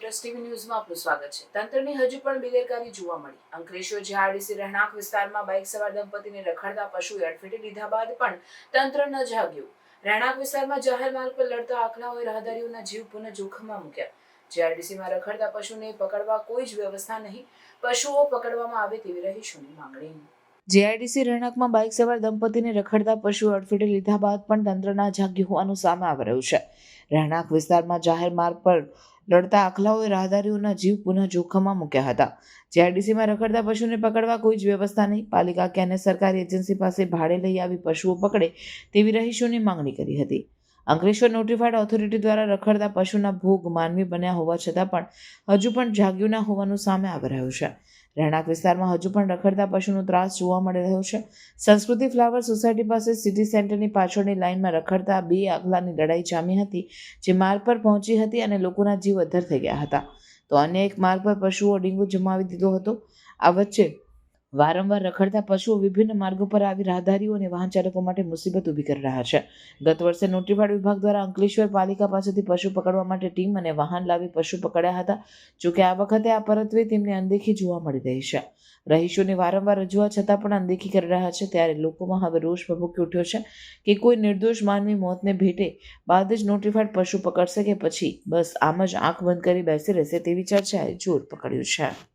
TV ન્યૂઝમાં આપનું સ્વાગત છે. તંત્રની હજુ પણ બેદરકારી જોવા મળી. અંકલેશ્વર જીઆરડીસી રહેણાંક વિસ્તારમાં બાઇક સવાર દંપતીને રખડતા પશુએ અડફેટે લીધા બાદ પણ તંત્ર ન જાગ્યું. રહેણાંક વિસ્તારમાં જાહેર માર્ગ પર લડતા આખલાઓએ રાહદારીઓના જીવ પુનઃ જોખમમાં મૂક્યા. જીઆરડીસીમાં રખડતા પશુને પકડવા કોઈ જ વ્યવસ્થા નહીં. પશુઓ પકડવામાં આવે તેવી રહીશોની માંગણી. જીઆઈડીસી રહેણાંકમાં બાઇક સવાર દંપતીને રખડતા પશુ અડફેટે લીધા બાદ પણ તંત્ર ના જાગ્યું હોવાનું સામે આવી રહ્યું છે. રહેણાંક વિસ્તારમાં જાહેર માર્ગ પર લડતા આખલાઓએ રાહદારીઓના જીવ પુનઃ જોખમમાં મૂક્યા હતા. જીઆરડીસીમાં રખડતા પશુને પકડવા કોઈ જ વ્યવસ્થા નહીં. પાલિકા કે અન્ય સરકારી એજન્સી પાસે ભાડે લઈ આવી પશુઓ પકડે તેવી રહીશોની માંગણી કરી હતી. અંકલેશ્વર નોટિફાઈડ ઓથોરિટી દ્વારા રખડતા પશુના ભોગ માનવી બન્યા હોવા છતાં પણ હજુ પણ જાગ્યું ના હોવાનું સામે આવી રહ્યું છે. રહેણાંક વિસ્તારમાં હજુ પણ રખડતા પશુનો ત્રાસ જોવા મળી રહ્યો છે. સંસ્કૃતિ ફ્લાવર સોસાયટી પાસે સિટી સેન્ટરની પાછળની લાઇનમાં રખડતા બે આગલાની લડાઈ જામી હતી, જે માર્ગ પર પહોંચી હતી અને લોકોના જીવ અધ્ધર થઈ ગયા હતા. તો અન્ય એક માર્ગ પર પશુઓ ડીંગુ જમાવી દીધો હતો. આ વચ્ચે વારંવાર રખડતા પશુઓ વિભિન્ન માર્ગો પર આવી રાહદારીઓ અને વાહન ચાલકો માટે મુસીબત ઊભી કરી રહ્યા છે. ગત વર્ષે નોટિફાઈડ વિભાગ દ્વારા અંકલેશ્વર પાલિકા પાસેથી પશુ પકડવા માટે ટીમ અને વાહન લાવી પશુ પકડ્યા હતા જોકે આ વખતે આ પરત્વે તેમને અનદેખી જોવા મળી રહી છે. રહીશોની વારંવાર રજૂઆત છતાં પણ અનદેખી કરી રહ્યા છે, ત્યારે લોકોમાં હવે રોષ ભભૂકી ઉઠ્યો છે કે કોઈ નિર્દોષ માનવી મોતને ભેટે બાદ જ નોટિફાઈડ પશુ પકડશે કે પછી? બસ આમ જ આંખ બંધ કરી બેસી રહેશે તેવી ચર્ચાએ જોર પકડ્યું છે.